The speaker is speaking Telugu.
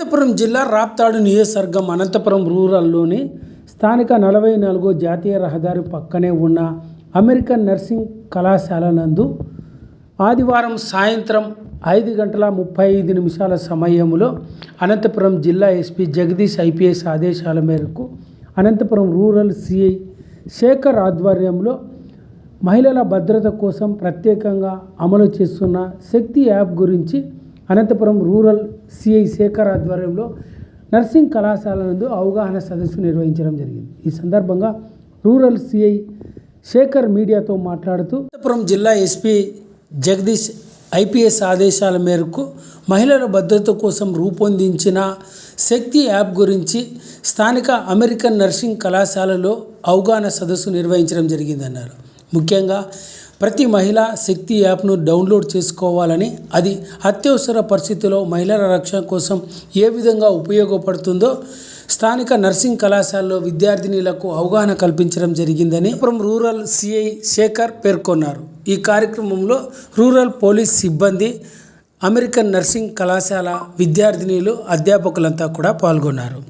అనంతపురం జిల్లా రాప్తాడు నియోజకవర్గం అనంతపురం రూరల్లోని స్థానిక నలభై నాలుగో జాతీయ రహదారి పక్కనే ఉన్న అమెరికన్ నర్సింగ్ కళాశాల నందు ఆదివారం సాయంత్రం ఐదు గంటల ముప్పై ఐదు నిమిషాల సమయంలో అనంతపురం జిల్లా ఎస్పీ జగదీష్ ఐపీఎస్ ఆదేశాల మేరకు అనంతపురం రూరల్ సిఐ శేఖర్ ఆధ్వర్యంలో మహిళల భద్రత కోసం ప్రత్యేకంగా అమలు చేస్తున్న శక్తి యాప్ గురించి అనంతపురం రూరల్ సిఐ శేఖర్ ఆధ్వర్యంలో నర్సింగ్ కళాశాల నందు అవగాహన సదస్సు నిర్వహించడం జరిగింది. ఈ సందర్భంగా రూరల్ సిఐ శేఖర్ మీడియాతో మాట్లాడుతూ అనంతపురం జిల్లా ఎస్పీ జగదీష్ ఐపీఎస్ ఆదేశాల మేరకు మహిళల భద్రత కోసం రూపొందించిన శక్తి యాప్ గురించి స్థానిక అమెరికన్ నర్సింగ్ కళాశాలలో అవగాహన సదస్సు నిర్వహించడం జరిగిందన్నారు. ముఖ్యంగా ప్రతి మహిళ శక్తి యాప్ను డౌన్లోడ్ చేసుకోవాలని అది అత్యవసర పరిస్థితిలో మహిళల రక్షణ కోసం ఏ విధంగా ఉపయోగపడుతుందో స్థానిక నర్సింగ్ కళాశాలలో విద్యార్థినిలకు అవగాహన కల్పించడం జరిగిందని రూరల్ సిఐ శేఖర్ పేర్కొన్నారు. ఈ కార్యక్రమంలో రూరల్ పోలీస్ సిబ్బంది అమెరికన్ నర్సింగ్ కళాశాల విద్యార్థినిలు అధ్యాపకులంతా కూడా పాల్గొన్నారు.